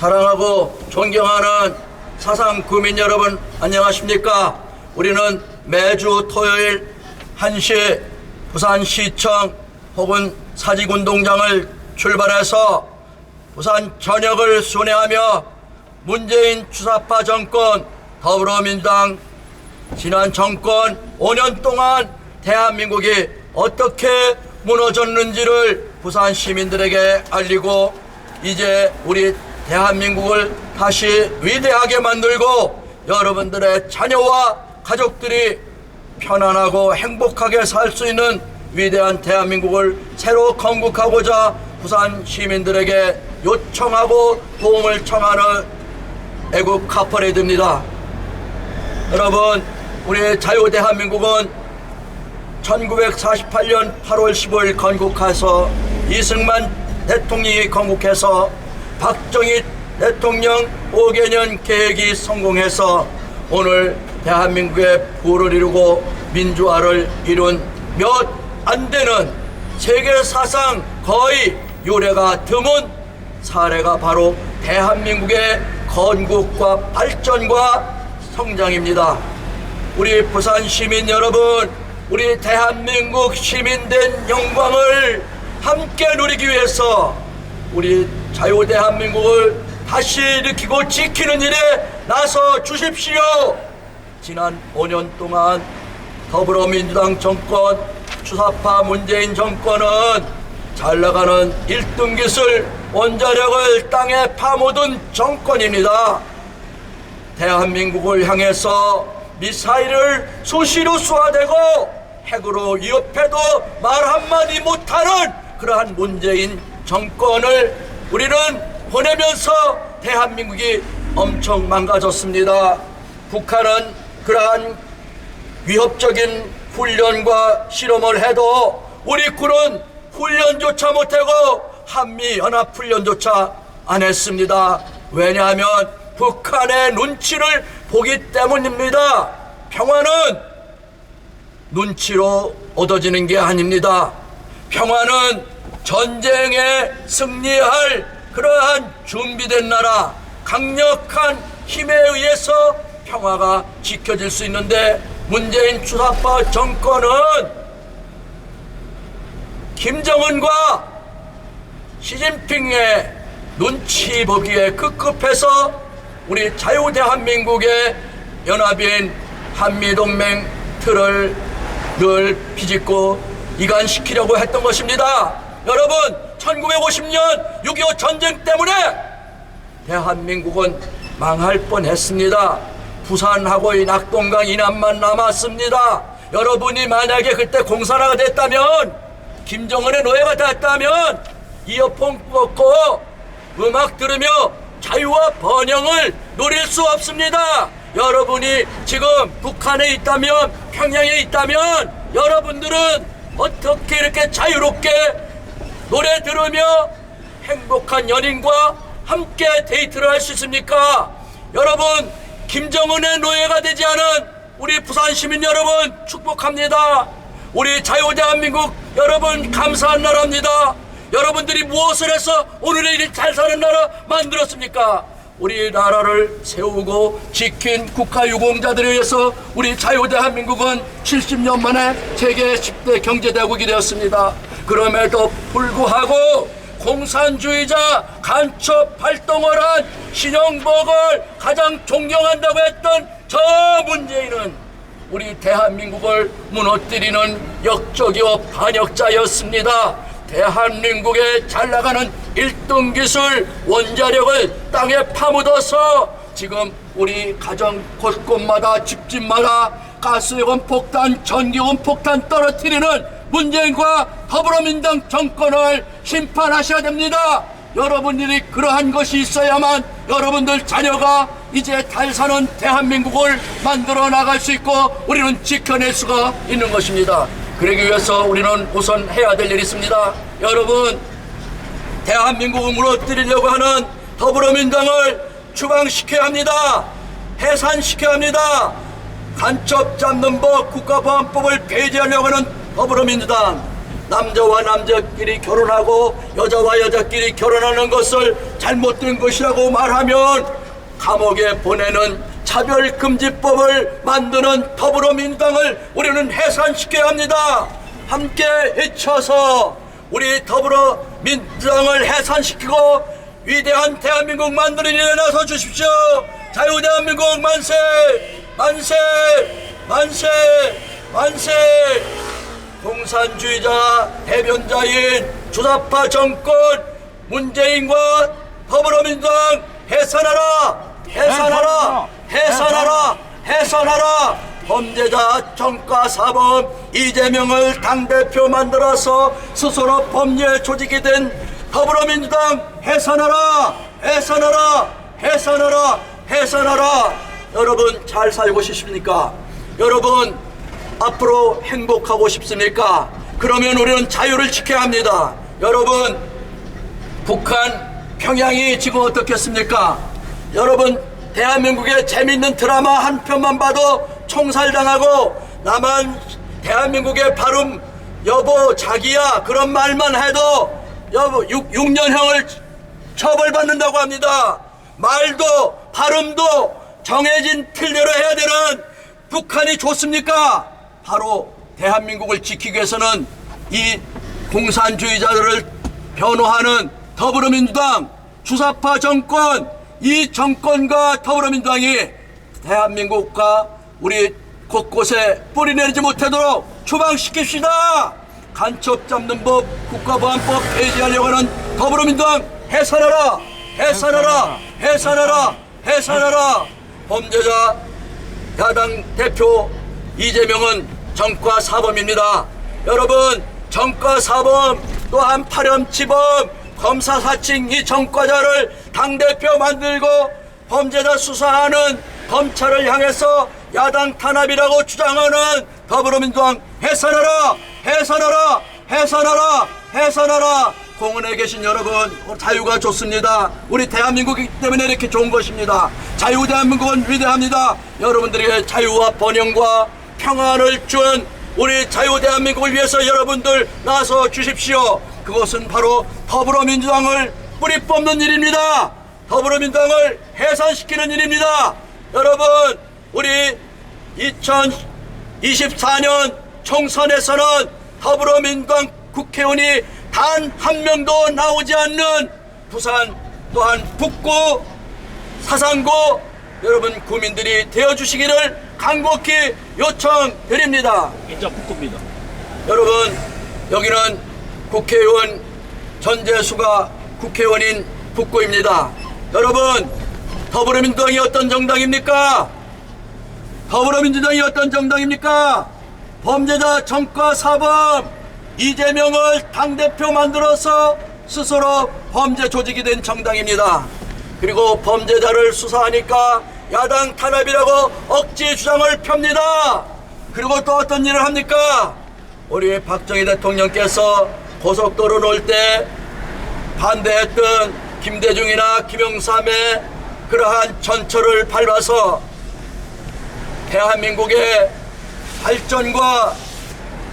사랑하고 존경하는 사상 구민 여러분 안녕하십니까? 우리는 매주 토요일 1시 부산시청 혹은 사직운동장을 출발해서 부산 전역을 순회하며 문재인 주사파 정권 더불어민주당 지난 정권 5년 동안 대한민국이 어떻게 무너졌는지를 부산 시민들에게 알리고 이제 우리 대한민국을 다시 위대하게 만들고 여러분들의 자녀와 가족들이 편안하고 행복하게 살 수 있는 위대한 대한민국을 새로 건국하고자 부산 시민들에게 요청하고 도움을 청하는 애국 카퍼레이드입니다. 여러분, 우리 자유 대한민국은 1948년 8월 15일 건국해서 이승만 대통령이 건국해서 박정희 대통령 5개년 계획이 성공해서 오늘 대한민국의 부를 이루고 민주화를 이룬 몇 안 되는 세계 사상 거의 유례가 드문 사례가 바로 대한민국의 건국과 발전과 성장입니다. 우리 부산 시민 여러분, 우리 대한민국 시민된 영광을 함께 누리기 위해서 우리 자유 대한민국을 다시 일으키고 지키는 일에 나서 주십시오. 지난 5년 동안 더불어민주당 정권 주사파 문재인 정권은 잘 나가는 1등 기술 원자력을 땅에 파묻은 정권입니다. 대한민국을 향해서 미사일을 수시로 쏘아대고 핵으로 위협해도 말 한마디 못하는 그러한 문재인 정권을 우리는 보내면서 대한민국이 엄청 망가졌습니다. 북한은 그러한 위협적인 훈련과 실험을 해도 우리 군은 훈련조차 못하고 한미 연합 훈련조차 안 했습니다. 왜냐하면 북한의 눈치를 보기 때문입니다. 평화는 눈치로 얻어지는 게 아닙니다. 평화는 전쟁에 승리할 그러한 준비된 나라, 강력한 힘에 의해서 평화가 지켜질 수 있는데 문재인 주사파 정권은 김정은과 시진핑의 눈치 보기에 급급해서 우리 자유대한민국의 연합인 한미동맹 틀을 늘 비집고 이간시키려고 했던 것입니다. 여러분, 1950년 6.25 전쟁 때문에 대한민국은 망할 뻔했습니다. 부산하고 이 낙동강 이남만 남았습니다. 여러분이 만약에 그때 공산화가 됐다면 김정은의 노예가 됐다면 이어폰 꽂고 음악 들으며 자유와 번영을 누릴 수 없습니다. 여러분이 지금 북한에 있다면 평양에 있다면 여러분들은 어떻게 이렇게 자유롭게 노래 들으며 행복한 연인과 함께 데이트를 할 수 있습니까? 여러분 김정은의 노예가 되지 않은 우리 부산 시민 여러분 축복합니다. 우리 자유대한민국 여러분 감사한 나라입니다. 여러분들이 무엇을 해서 오늘의 일 잘 사는 나라 만들었습니까? 우리 나라를 세우고 지킨 국가 유공자들에 의해서 우리 자유대한민국은 70년 만에 세계 10대 경제대국이 되었습니다. 그럼에도 불구하고 공산주의자 간첩 활동을 한 신영복을 가장 존경한다고 했던 저 문재인은 우리 대한민국을 무너뜨리는 역적이와 반역자였습니다. 대한민국에 잘 나가는 1등 기술 원자력을 땅에 파묻어서 지금 우리 가정 곳곳마다 집집마다 가스요금 폭탄, 전기요금 폭탄 떨어뜨리는 문재인과 더불어민주당 정권을 심판하셔야 됩니다. 여러분들이 그러한 것이 있어야만 여러분들 자녀가 이제 잘 사는 대한민국을 만들어 나갈 수 있고 우리는 지켜낼 수가 있는 것입니다. 그러기 위해서 우리는 우선 해야 될 일이 있습니다. 여러분, 대한민국을 무너뜨리려고 하는 더불어민주당을 추방시켜야 합니다. 해산시켜야 합니다. 간첩 잡는 법 국가보안법을 폐지하려고 하는 더불어민주당 남자와 남자끼리 결혼하고 여자와 여자끼리 결혼하는 것을 잘못된 것이라고 말하면 감옥에 보내는 차별금지법을 만드는 더불어민주당을 우리는 해산시켜야 합니다. 함께 외쳐서 우리 더불어민주당을 해산시키고 위대한 대한민국 만드는 일에 나서 주십시오. 자유대한민국 만세! 만세! 만세! 만세! 공산주의자 대변자인 주사파 정권 문재인과 더불어민주당 해산하라! 해산하라! 해산하라! 해산하라! 범죄자 정가 사범 이재명을 당대표 만들어서 스스로 법률 조직이 된 더불어민주당 해산하라! 해산하라! 해산하라! 해산하라! 여러분 잘 살고 싶습니까? 여러분 앞으로 행복하고 싶습니까? 그러면 우리는 자유를 지켜야 합니다. 여러분 북한 평양이 지금 어떻겠습니까? 여러분 대한민국의 재밌는 드라마 한 편만 봐도 총살당하고 나만 대한민국의 발음 여보 자기야 그런 말만 해도 여보 6, 6년형을 처벌받는다고 합니다. 말도 발음도 정해진 틀대로 해야 되는 북한이 좋습니까? 바로 대한민국을 지키기 위해서는 이 공산주의자들을 변호하는 더불어민주당 주사파 정권 이 정권과 더불어민주당이 대한민국과 우리 곳곳에 뿌리내리지 못하도록 추방시킵시다. 간첩 잡는 법 국가보안법 폐지하려고 하는 더불어민주당 해산하라 해산하라 해산하라 해산하라 범죄자 야당 대표 이재명은 정과 사범입니다. 여러분 정과 사범 또한 파렴치범 검사 사칭 이 정과자를 당 대표 만들고 범죄자 수사하는 검찰을 향해서 야당 탄압이라고 주장하는 더불어민주당 해산하라 해산하라 해산하라 해산하라. 공원에 계신 여러분 자유가 좋습니다. 우리 대한민국이기 때문에 이렇게 좋은 것입니다. 자유 대한민국은 위대합니다. 여러분들에게 자유와 번영과 평안을 준 우리 자유 대한민국을 위해서 여러분들 나서 주십시오. 그것은 바로 더불어민주당을 뿌리 뽑는 일입니다. 더불어민주당을 해산시키는 일입니다. 여러분 우리 2024년 총선에서는 더불어민주당 국회의원이 단 한 명도 나오지 않는 부산 또한 북구 사상고 여러분 국민들이 되어주시기를 간곡히 요청드립니다. 인접 북구입니다. 여러분 여기는 국회의원 전재수가 국회의원인 북구입니다. 여러분 더불어민주당이 어떤 정당입니까? 더불어민주당이 어떤 정당입니까? 범죄자 정과 사범 이재명을 당대표 만들어서 스스로 범죄 조직이 된 정당입니다. 그리고 범죄자를 수사하니까 야당 탄압이라고 억지 주장을 펴니다. 그리고 또 어떤 일을 합니까? 우리 박정희 대통령께서 고속도로 놓을 때 반대했던 김대중이나 김영삼의 그러한 전철을 밟아서 대한민국의 발전과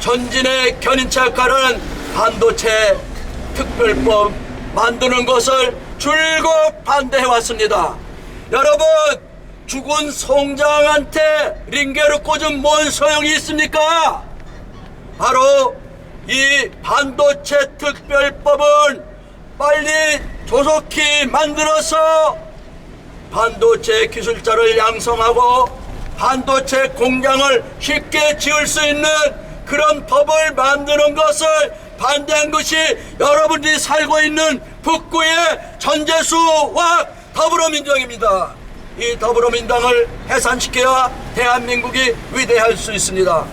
전진의 견인착하는 반도체 특별법 만드는 것을 줄곧 반대해 왔습니다. 여러분, 죽은 송장한테 링게를 꽂은 뭔 소용이 있습니까? 바로 이 반도체 특별법은 빨리 조속히 만들어서 반도체 기술자를 양성하고 반도체 공장을 쉽게 지을 수 있는 그런 법을 만드는 것을 반대한 것이 여러분들이 살고 있는 북구의 전재수와 더불어민주당입니다. 이 더불어민주당을 해산시켜야 대한민국이 위대할 수 있습니다.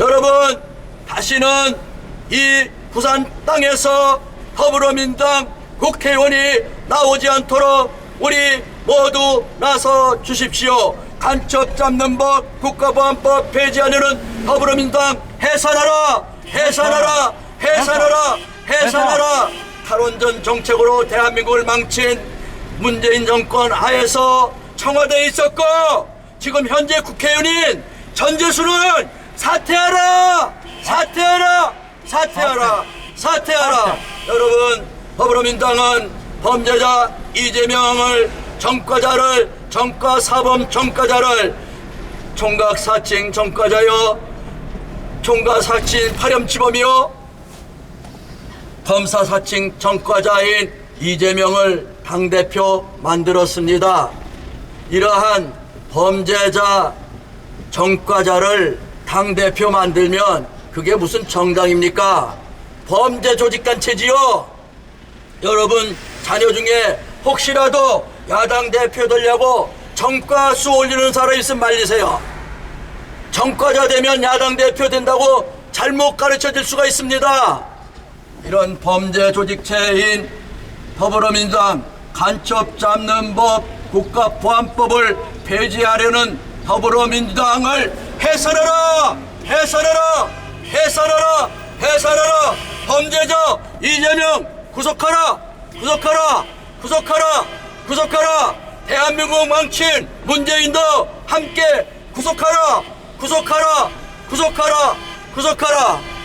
여러분, 다시는 이 부산 땅에서 더불어민주당 국회의원이 나오지 않도록 우리 모두 나서 주십시오. 간첩 잡는 법, 국가보안법 폐지하려는 더불어민주당 해산하라! 해산하라! 해산하라! 해산하라! 탈원전 정책으로 대한민국을 망친 문재인 정권 하에서 청와대에 있었고 지금 현재 국회의원인 전재수는 사퇴하라! 사퇴하라! 사퇴하라 사퇴하라 여러분 더불어민당은 범죄자 이재명을 전과자를 전과 사범 전과자를 총각 사칭 전과자요 총각 사칭 파렴치범이요 검사 사칭 전과자인 이재명을 당대표 만들었습니다. 이러한 범죄자 전과자를 당대표 만들면 그게 무슨 정당입니까? 범죄 조직단체지요? 여러분 자녀 중에 혹시라도 야당 대표 되려고 전과수 올리는 사람 있으면 말리세요. 전과자 되면 야당 대표 된다고 잘못 가르쳐 줄 수가 있습니다. 이런 범죄 조직체인 더불어민주당 간첩 잡는 법 국가보안법을 폐지하려는 더불어민주당을 해산하라! 해산하라! 해산하라! 해산하라! 범죄자 이재명 구속하라! 구속하라! 구속하라! 구속하라! 대한민국 망친 문재인도 함께 구속하라! 구속하라! 구속하라! 구속하라